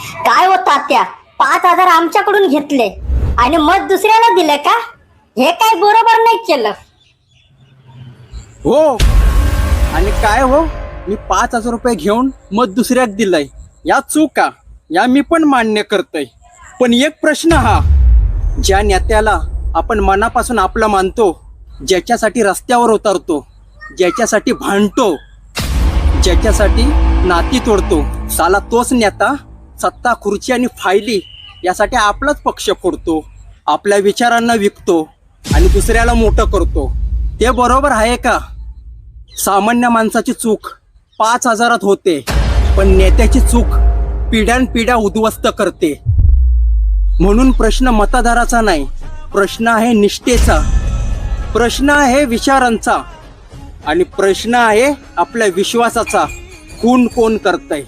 हो तात्या? पाच हजार आमच्याकडून घेतले. आणि मत दुसऱ्याला दिले का? हे काय बरोबर नाही केलं. हो. आणि काय हो? मी पाच हजार रुपये घेऊन मत दुसऱ्याक दिलंय. या चुका या मी पण मान्य करतोय. पण एक प्रश्न हा ज्या नेत्याला आपण मनापासून आपला मानतो ज्याच्यासाठी रस्त्यावर उतरतो ज्याच्यासाठी भांडतो ज्याच्यासाठी नाती तोडतो साला तोच नेता सत्ता खुर्ची आणि फायली यासाठी आपलाच पक्ष फोडतो आपल्या विचारांना विकतो आणि दुसऱ्याला मोठं करतो. ते बरोबर आहे का? सामान्य माणसाची चूक पाच हजारात होते पण नेत्याची चूक पिढ्यानपिढ्या उद्ध्वस्त करते. म्हणून प्रश्न मतदाराचा नाही प्रश्न आहे निष्ठेचा. प्रश्न आहे विचारांचा आणि प्रश्न आहे आपल्या विश्वासाचा. खून कोण करतंय?